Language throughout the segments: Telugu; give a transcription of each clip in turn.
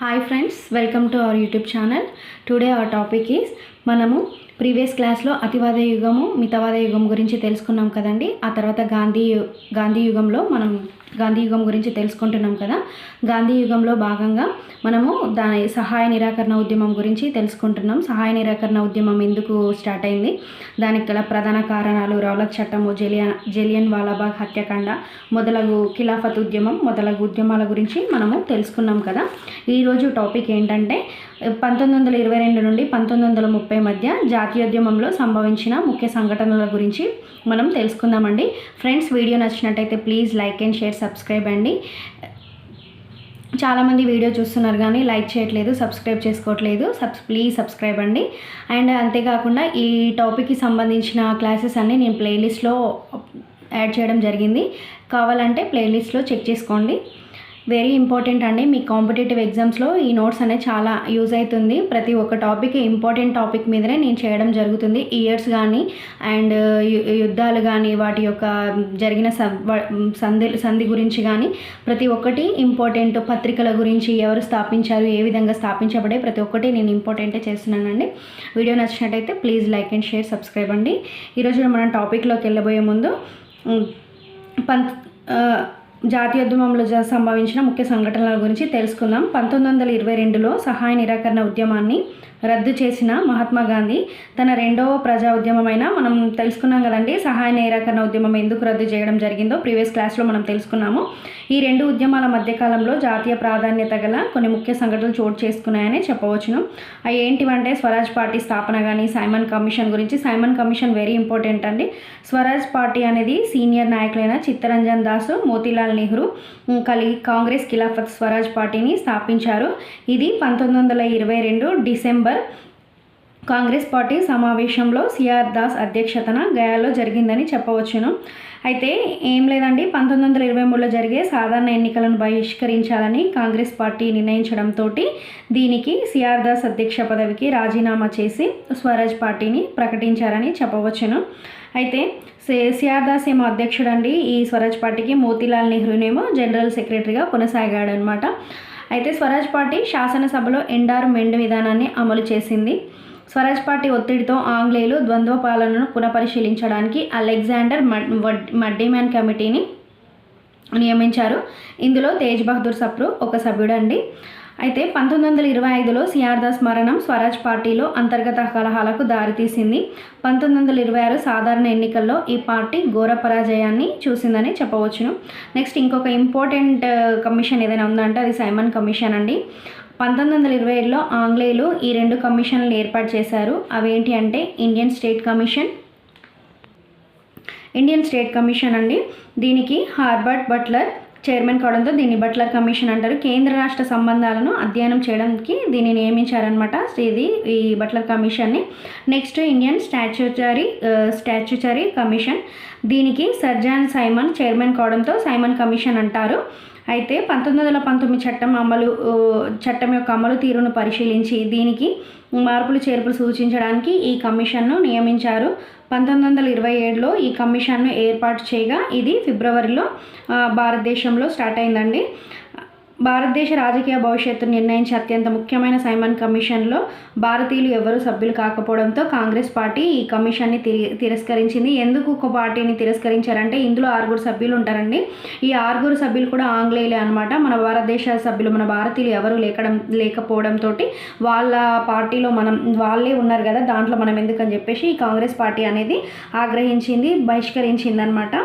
Hi friends welcome to our YouTube channel today our topic is మనము ప్రీవియస్ క్లాస్లో అతివాద యుగము మితవాద యుగం గురించి తెలుసుకున్నాం కదండి. ఆ తర్వాత గాంధీ యు- గాంధీ యుగంలో మనం గాంధీ యుగం గురించి తెలుసుకుంటున్నాం కదా. గాంధీ యుగంలో భాగంగా మనము దాని సహాయ నిరాకరణ ఉద్యమం గురించి తెలుసుకుంటున్నాం. సహాయ నిరాకరణ ఉద్యమం ఎందుకు స్టార్ట్ అయింది? దానికి గల ప్రధాన కారణాలు రౌలత్ చట్టము జలియన్ జలియన్ వాలాబాగ్ హత్యాకాండ మొదలగు ఖిలాఫత్ ఉద్యమం మొదలగు ఉద్యమాల గురించి మనము తెలుసుకున్నాం కదా. ఈరోజు టాపిక్ ఏంటంటే పంతొమ్మిది వందల ఇరవై రెండు నుండి పంతొమ్మిది వందల ముప్పై మధ్య జాతీయోద్యమంలో సంభవించిన ముఖ్య సంఘటనల గురించి మనం తెలుసుకుందామండి. ఫ్రెండ్స్ వీడియో నచ్చినట్టయితే please like and share subscribe అండి. చాలామంది వీడియో చూస్తున్నారు కానీ లైక్ చేయట్లేదు సబ్స్క్రైబ్ చేసుకోవట్లేదు. సబ్స్ ప్లీజ్ సబ్స్క్రైబ్ అండి. అండ్ అంతేకాకుండా ఈ టాపిక్కి సంబంధించిన క్లాసెస్ అన్నీ నేను ప్లేలిస్ట్లో యాడ్ చేయడం జరిగింది. కావాలంటే ప్లేలిస్ట్లో చెక్ చేసుకోండి. వెరీ ఇంపార్టెంట్ అండి. మీ కాంపిటేటివ్ ఎగ్జామ్స్లో ఈ నోట్స్ అనేది చాలా యూజ్ అవుతుంది. ప్రతి ఒక్క టాపిక్ ఇంపార్టెంట్ టాపిక్ మీదనే నేను చేయడం జరుగుతుంది. ఇయర్స్ కానీ అండ్ యుద్ధాలు కానీ వాటి యొక్క జరిగిన సంధి సంధి గురించి కానీ ప్రతి ఒక్కటి ఇంపార్టెంట్ పత్రికల గురించి ఎవరు స్థాపించారు ఏ విధంగా స్థాపించబడే ప్రతి ఒక్కటి నేను ఇంపార్టెంటే చేస్తున్నానండి. వీడియో నచ్చినట్టయితే please like and share subscribe అండి. ఈరోజు మనం టాపిక్లోకి వెళ్ళబోయే ముందు పంత్ జాతీయోద్యమంలో జ- సంభవించిన ముఖ్య సంఘటనల గురించి తెలుసుకుందాం. పంతొమ్మిది వందల ఇరవై రెండులో సహాయ నిరాకరణ ఉద్యమాన్ని రద్దు చేసిన మహాత్మా గాంధీ తన రెండవ ప్రజా ఉద్యమమైన మనం తెలుసుకున్నాం కదండి సహాయ నిరాకరణ ఉద్యమం ఎందుకు రద్దు చేయడం జరిగిందో ప్రీవియస్ క్లాస్లో మనం తెలుసుకున్నాము. ఈ రెండు ఉద్యమాల మధ్యకాలంలో జాతీయ ప్రాధాన్యత గల కొన్ని ముఖ్య సంఘటనలు చోటు చేసుకున్నాయని చెప్పవచ్చును. అవి ఏంటివంటే స్వరాజ్ పార్టీ స్థాపన కానీ సైమన్ కమిషన్ గురించి. సైమన్ కమిషన్ వెరీ ఇంపార్టెంట్ అండి. స్వరాజ్ పార్టీ అనేది సీనియర్ నాయకులైన చిత్తరంజన్ దాస్ మోతీలాల్ నెహ్రూ కలిగి కాంగ్రెస్ ఖిలాఫత్ స్వరాజ్ పార్టీని స్థాపించారు. ఇది పంతొమ్మిది వందల ఇరవై రెండు డిసెంబర్ కాంగ్రెస్ పార్టీ సమావేశంలో సిఆర్ దాస్ అధ్యక్షతన గయాలో జరిగిందని చెప్పవచ్చును. అయితే ఏం లేదండి పంతొమ్మిది వందల ఇరవై మూడులో జరిగే సాధారణ ఎన్నికలను బహిష్కరించాలని కాంగ్రెస్ పార్టీ నిర్ణయించడంతో దీనికి సిఆర్ దాస్ అధ్యక్ష పదవికి రాజీనామా చేసి స్వరాజ్ పార్టీని ప్రకటించారని చెప్పవచ్చును. అయితే సి- సిఆర్ దాస్ ఏమో అధ్యక్షుడండి ఈ స్వరాజ్ పార్టీకి మోతీలాల్ నెహ్రూనేమో జనరల్ సెక్రటరీగా కొనసాగాడనమాట అయితే స్వరాజ్ పార్టీ శాసనసభలో ఎండార్మెంట్ విధానాన్ని అమలు చేసింది. స్వరాజ్ పార్టీ ఒత్తిడితో ఆంగ్లేయులు ద్వంద్వ పాలనను పునఃపరిశీలించడానికి అలెగ్జాండర్ మడ్ కమిటీని నియమించారు. ఇందులో తేజ్ బహదూర్ సప్రు ఒక సభ్యుడండి. అయితే పంతొమ్మిది వందల ఇరవై ఐదులో సిఆర్ దాస్ మరణం స్వరాజ్ పార్టీలో అంతర్గత కలహాలకు దారితీసింది. పంతొమ్మిది వందల ఇరవై ఆరు సాధారణ ఎన్నికల్లో ఈ పార్టీ ఘోర పరాజయాన్ని చూసిందని చెప్పవచ్చును. నెక్స్ట్ ఇంకొక ఇంపార్టెంట్ కమిషన్ ఏదైనా ఉందంటే అది సైమన్ కమిషన్ అండి. పంతొమ్మిది వందల ఇరవై ఏడులో ఆంగ్లేయులు ఈ రెండు కమిషన్లు ఏర్పాటు చేశారు. అవేంటి అంటే Indian state commission. Indian state commission అండి. దీనికి హార్బర్ట్ బట్లర్ చైర్మన్ కావడంతో దీన్ని బట్లర్ కమిషన్ అంటారు. కేంద్ర రాష్ట్ర సంబంధాలను అధ్యయనం చేయడానికి దీన్ని నియమించారనమాట ఇది ఈ Butler కమిషన్ని. Next Indian statutory statutory commission. దీనికి సర్జాన్ సైమన్ చైర్మన్ కావడంతో సైమన్ కమిషన్ అంటారు. అయితే పంతొమ్మిది వందల పంతొమ్మిది చట్టం అమలు చట్టం యొక్క అమలు తీరును పరిశీలించి దీనికి మార్పులు చేర్పులు సూచించడానికి ఈ కమిషన్ను నియమించారు. పంతొమ్మిది వందల ఇరవై ఏడులో ఈ కమిషన్ను ఏర్పాటు చేయగా ఇది ఫిబ్రవరిలో భారతదేశంలో స్టార్ట్ అయిందండి. భారతదేశ రాజకీయ భవిష్యత్తును నిర్ణయించే అత్యంత ముఖ్యమైన సైమన్ కమిషన్లో భారతీయులు ఎవరూ సభ్యులు కాకపోవడంతో కాంగ్రెస్ పార్టీ ఈ కమిషన్ని తిరి తిరస్కరించింది. ఎందుకు ఒక పార్టీని తిరస్కరించారంటే ఇందులో ఆరుగురు సభ్యులు ఉంటారండి. ఈ ఆరుగురు సభ్యులు కూడా ఆంగ్లేయులే అనమాట మన భారతదేశ సభ్యులు మన భారతీయులు ఎవరు లేకడం లేకపోవడంతో వాళ్ళ పార్టీలో మనం వాళ్ళే ఉన్నారు కదా దాంట్లో మనం ఎందుకని చెప్పేసి ఈ కాంగ్రెస్ పార్టీ అనేది ఆగ్రహించింది బహిష్కరించింది అనమాట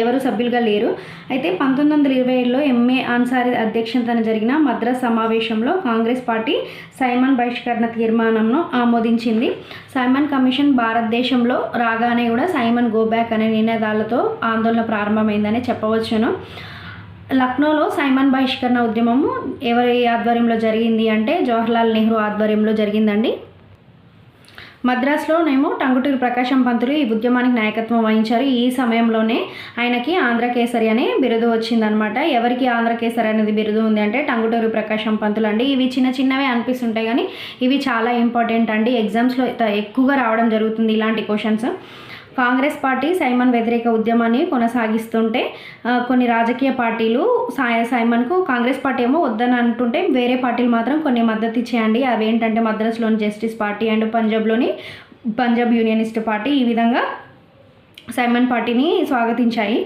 ఎవరు సభ్యులుగా లేరు. అయితే పంతొమ్మిది వందల ఇరవై ఏడులో ఎంఏ అన్సారీ అధ్యక్షతన జరిగిన మద్రాస్ సమావేశంలో కాంగ్రెస్ పార్టీ సైమన్ బహిష్కరణ తీర్మానంను ఆమోదించింది. సైమన్ కమిషన్ భారతదేశంలో రాగానే కూడా సైమన్ గో బ్యాక్ అనే నినాదాలతో ఆందోళన ప్రారంభమైందని చెప్పవచ్చును. లక్నోలో సైమన్ బహిష్కరణ ఉద్యమము ఎవరి ఆధ్వర్యంలో జరిగింది అంటే జవహర్లాల్ నెహ్రూ ఆధ్వర్యంలో జరిగిందండి. మద్రాసులోనేమో టంగుటూరు ప్రకాశం పంతులు ఈ ఉద్యమానికి నాయకత్వం వహించారు. ఈ సమయంలోనే ఆయనకి ఆంధ్రకేసరి అనే బిరుదు వచ్చిందనమాట ఎవరికి ఆంధ్రకేసరి అనేది బిరుదు ఉంది అంటే టంగుటూరు ప్రకాశం పంతులు అండి ఇవి చిన్న చిన్నవే అనిపిస్తుంటాయి కానీ ఇవి చాలా ఇంపార్టెంట్ అండి. ఎగ్జామ్స్లో ఎక్కువగా రావడం జరుగుతుంది ఇలాంటి క్వశ్చన్స్ కాంగ్రెస్ పార్టీ సైమన్ వ్యతిరేక ఉద్యమాన్ని కొనసాగిస్తుంటే కొన్ని రాజకీయ పార్టీలు సాయ సైమన్కు కాంగ్రెస్ పార్టీ ఏమో వద్దని అంటుంటే వేరే పార్టీలు మాత్రం కొన్ని మద్దతు ఇచ్చేయండి. అవి ఏంటంటే మద్రాసులోని జస్టిస్ పార్టీ అండ్ పంజాబ్లోని పంజాబ్ యూనియనిస్ట్ పార్టీ ఈ విధంగా సైమన్ పార్టీని స్వాగతించాయి.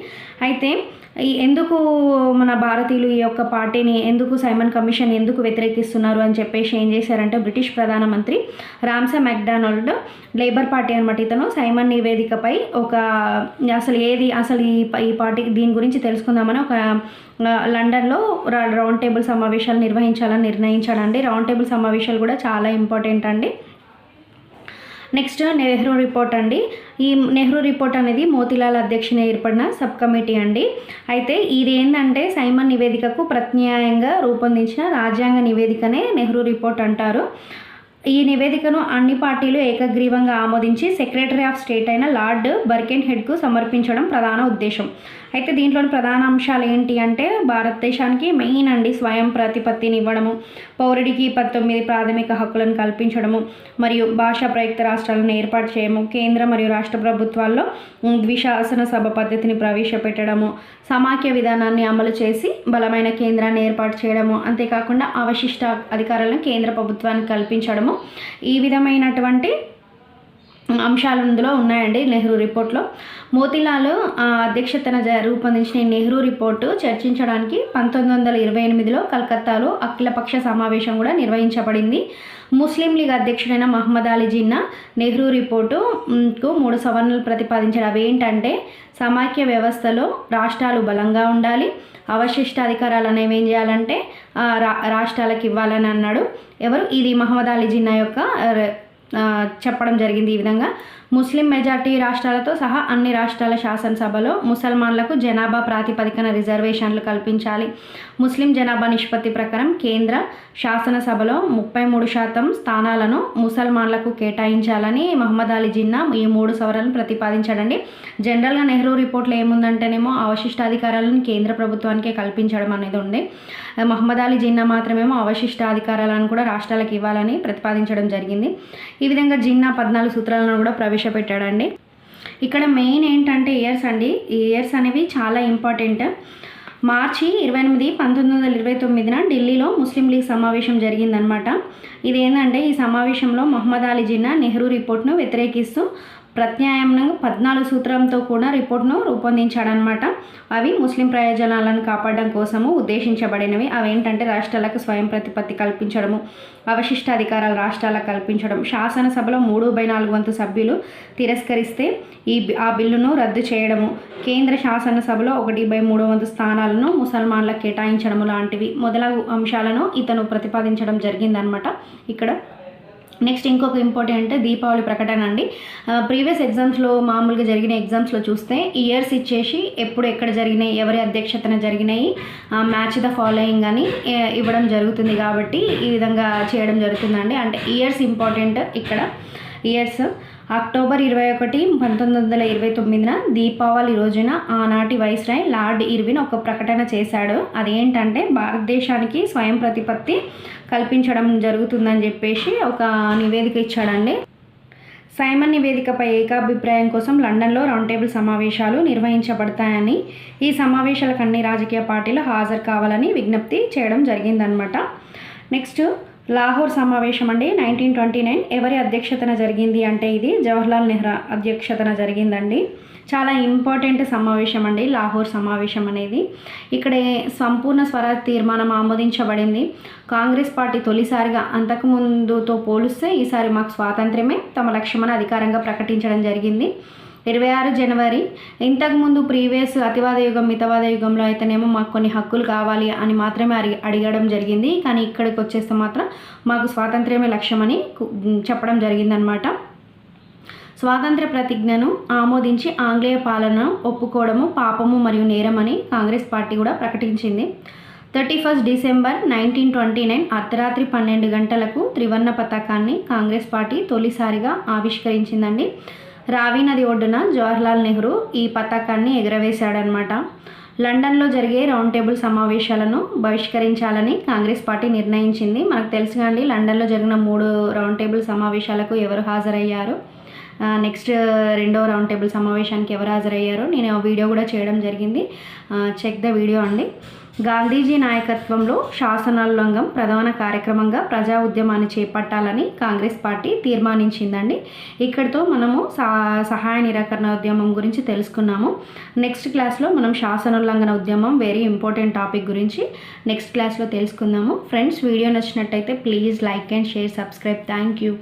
అయితే ఎందుకు మన భారతీయులు ఈ యొక్క పార్టీని ఎందుకు సైమన్ కమిషన్ ఎందుకు వ్యతిరేకిస్తున్నారు అని చెప్పేసి ఏం చేశారంటే బ్రిటిష్ ప్రధానమంత్రి రామ్సే మెక్డానల్డ్ లేబర్ పార్టీ అనమాట ఇతను సైమన్ నివేదికపై ఒక అసలు ఏది అసలు ఈ ఈ పార్టీ దీని గురించి తెలుసుకుందామని ఒక లండన్లో రౌండ్ టేబుల్ సమావేశాలు నిర్వహించాలని నిర్ణయించాడండి. రౌండ్ టేబుల్ సమావేశాలు కూడా చాలా ఇంపార్టెంట్ అండి. నెక్స్ట్ నెహ్రూ రిపోర్ట్ అండి. ఈ నెహ్రూ రిపోర్ట్ అనేది మోతిలాల్ అధ్యక్షున ఏర్పడిన సబ్ కమిటీ అండి. అయితే ఇది ఏంటంటే సైమన్ నివేదికకు ప్రత్యాయంగా రూపొందించిన రాజ్యాంగ నివేదికనే నెహ్రూ రిపోర్ట్ అంటారు. ఈ నివేదికను అన్ని పార్టీలు ఏకగ్రీవంగా ఆమోదించి సెక్రటరీ ఆఫ్ స్టేట్ అయిన లార్డ్ బర్కెన్ హెడ్కు సమర్పించడం ప్రధాన ఉద్దేశం. అయితే దీంట్లోని ప్రధాన అంశాలు ఏంటి అంటే భారతదేశానికి మెయిన్ అండి స్వయం ప్రతిపత్తిని ఇవ్వడము పౌరుడికి పంతొమ్మిది ప్రాథమిక హక్కులను కల్పించడము మరియు భాషా ప్రయుక్త రాష్ట్రాలను ఏర్పాటు చేయము కేంద్ర మరియు రాష్ట్ర ప్రభుత్వాల్లో ద్విశాసన సభ పద్ధతిని ప్రవేశపెట్టడము సమాఖ్య విధానాన్ని అమలు చేసి బలమైన కేంద్రాన్ని ఏర్పాటు చేయడము అంతేకాకుండా అవశిష్ట అధికారాలను కేంద్ర ప్రభుత్వానికి కల్పించడము ఈ విధమైనటువంటి అంశాలు ఇందులో ఉన్నాయండి నెహ్రూ రిపోర్ట్లో. మోతిలాల్ అధ్యక్షతన రూపొందించిన ఈ నెహ్రూ రిపోర్టు చర్చించడానికి పంతొమ్మిది వందల ఇరవై ఎనిమిదిలో కలకత్తాలో అఖిలపక్ష సమావేశం కూడా నిర్వహించబడింది. ముస్లిం లీగ్ అధ్యక్షుడైన మహమ్మద్ అలీ జిన్నా నెహ్రూ రిపోర్టుకు మూడు సవరణలు ప్రతిపాదించాడు అవి ఏంటంటే సమాఖ్య వ్యవస్థలో రాష్ట్రాలు బలంగా ఉండాలి అవశిష్ట అధికారాలు అనేవి ఏం చేయాలంటే రాష్ట్రాలకు ఇవ్వాలని అన్నాడు. ఎవరు? ఇది మహమ్మద్ అలీ జిన్నా యొక్క చెప్పడం జరిగింది ఈ విధంగా. ముస్లిం మెజార్టీ రాష్ట్రాలతో సహా అన్ని రాష్ట్రాల శాసనసభలో ముసల్మాన్లకు జనాభా ప్రాతిపదికన రిజర్వేషన్లు కల్పించాలి. ముస్లిం జనాభా నిష్పత్తి ప్రకారం కేంద్ర శాసనసభలో ముప్పై మూడు శాతం స్థానాలను ముసల్మాన్లకు కేటాయించాలని మహమ్మద్ అలీ జిన్నా ఈ మూడు సవరణలు ప్రతిపాదించాడండి. జనరల్గా నెహ్రూ రిపోర్ట్లో ఏముందంటేనేమో అవశిష్టాధికారాలను కేంద్ర ప్రభుత్వానికే కల్పించడం అనేది ఉంది. మహమ్మద్ అలీ జిన్నా మాత్రమేమో అవశిష్టాధికారాలను కూడా రాష్ట్రాలకు ఇవ్వాలని ప్రతిపాదించడం జరిగింది. ఈ విధంగా జిన్నా పద్నాలుగు సూత్రాలను కూడా ప్రవేశపెట్టాడండి. ఇక్కడ మెయిన్ ఏంటంటే ఇయర్స్ అండి. ఈ ఇయర్స్ అనేవి చాలా ఇంపార్టెంట్. మార్చి ఇరవై ఎనిమిది పంతొమ్మిది వందల ఇరవై తొమ్మిదిన ఢిల్లీలో ముస్లిం లీగ్ సమావేశం జరిగిందనమాట ఇదేంటంటే ఈ సమావేశంలో మహమ్మద్ అలీ జిన్నా నెహ్రూ రిపోర్ట్ను వ్యతిరేకిస్తూ ప్రత్యామ్నంగా పద్నాలుగు సూత్రంతో కూడా రిపోర్ట్ను రూపొందించాడనమాట అవి ముస్లిం ప్రయోజనాలను కాపాడడం కోసము ఉద్దేశించబడినవి. అవి ఏంటంటే రాష్ట్రాలకు స్వయం ప్రతిపత్తి కల్పించడము అవశిష్ట అధికారాలు రాష్ట్రాలకు కల్పించడం. శాసనసభలో మూడు బై నాలుగు వంతు సభ్యులు తిరస్కరిస్తే ఈ ఆ బిల్లును రద్దు చేయడము. కేంద్ర శాసనసభలో ఒకటి బై మూడు వంతు స్థానాలను ముసల్మాన్లకు కేటాయించడము లాంటివి. మొదలగు అంశాలను ఇతను ప్రతిపాదించడం జరిగిందనమాట ఇక్కడ నెక్స్ట్ ఇంకొక ఇంపార్టెంట్ దీపావళి ప్రకటన అండి. ప్రీవియస్ ఎగ్జామ్స్లో మామూలుగా జరిగిన ఎగ్జామ్స్లో చూస్తే ఇయర్స్ ఇచ్చేసి ఎప్పుడు ఎక్కడ జరిగినాయి ఎవరి అధ్యక్షతన జరిగినాయి మ్యాచ్ ద ఫాలోయింగ్ అని ఇవ్వడం జరుగుతుంది కాబట్టి ఈ విధంగా చేయడం జరుగుతుందండి. అంటే ఇయర్స్ ఇంపార్టెంట్ ఇక్కడ ఇయర్స్. అక్టోబర్ ఇరవై ఒకటి పంతొమ్మిది వందల ఇరవై తొమ్మిదిన దీపావళి రోజున ఆనాటి వైస్రాయ్ లార్డ్ ఇర్విన్ ఒక ప్రకటన చేశాడు. అదేంటంటే భారతదేశానికి స్వయం ప్రతిపత్తి కల్పించడం జరుగుతుందని చెప్పేసి ఒక నివేదిక ఇచ్చాడండి. సైమన్ నివేదికపై ఏకాభిప్రాయం కోసం లండన్లో రౌండ్ టేబుల్ సమావేశాలు నిర్వహించబడతాయని ఈ సమావేశాలకు అన్ని రాజకీయ పార్టీలు హాజరు కావాలని విజ్ఞప్తి చేయడం జరిగిందనమాట నెక్స్ట్ లాహోర్ సమావేశం అండి నైన్టీన్ ట్వంటీ నైన్ ఎవరి అధ్యక్షతన జరిగింది అంటే ఇది జవహర్లాల్ నెహ్రా అధ్యక్షతన జరిగిందండి. చాలా ఇంపార్టెంట్ సమావేశం అండి లాహోర్ సమావేశం అనేది ఇక్కడ సంపూర్ణ స్వరాజ్ తీర్మానం ఆమోదించబడింది. కాంగ్రెస్ పార్టీ తొలిసారిగా అంతకుముందుతో పోలిస్తే ఈసారి మాకు స్వాతంత్ర్యమే తమ లక్ష్యమని అధికారంగా ప్రకటించడం జరిగింది. ఇరవై ఆరు జనవరి. ఇంతకుముందు ప్రీవియస్ అతివాద యుగం మితవాద యుగంలో అయితేనేమో మాకు కొన్ని హక్కులు కావాలి అని మాత్రమే అడిగి అడగడం జరిగింది. కానీ ఇక్కడికి వచ్చేస్తే మాత్రం మాకు స్వాతంత్ర్యమే లక్ష్యమని చెప్పడం జరిగిందనమాట స్వాతంత్ర ప్రతిజ్ఞను ఆమోదించి ఆంగ్లేయ పాలన ఒప్పుకోవడము పాపము మరియు నేరమని కాంగ్రెస్ పార్టీ కూడా ప్రకటించింది. Thirty first December nineteen twenty nine అర్ధరాత్రి పన్నెండు గంటలకు త్రివర్ణ పతాకాన్ని కాంగ్రెస్ పార్టీ తొలిసారిగా ఆవిష్కరించిందండి. రావి నది ఒడ్డున జవహర్లాల్ నెహ్రూ ఈ పతాకాన్ని ఎగురవేశాడనమాట లండన్లో జరిగే రౌండ్ టేబుల్ సమావేశాలను బహిష్కరించాలని కాంగ్రెస్ పార్టీ నిర్ణయించింది. మనకు తెలుసు కానీ లండన్లో జరిగిన మూడు రౌండ్ టేబుల్ సమావేశాలకు ఎవరు హాజరయ్యారు? నెక్స్ట్ రెండో రౌండ్ టేబుల్ సమావేశానికి ఎవరు హాజరయ్యారో నేను ఆ వీడియో కూడా చేయడం జరిగింది. చెక్ ద వీడియో అండి. గాంధీజీ నాయకత్వంలో శాసనోల్లంఘం ప్రధాన కార్యక్రమంగా ప్రజా ఉద్యమాన్ని చేపట్టాలని కాంగ్రెస్ పార్టీ తీర్మానించిందండి. ఇక్కడితో మనము సహాయ నిరాకరణ ఉద్యమం గురించి తెలుసుకున్నాము. నెక్స్ట్ క్లాస్లో మనం శాసనోల్లంఘన ఉద్యమం వెరీ ఇంపార్టెంట్ టాపిక్ గురించి నెక్స్ట్ క్లాస్లో తెలుసుకుందాము. ఫ్రెండ్స్ వీడియో నచ్చినట్టయితే please like and share subscribe thank you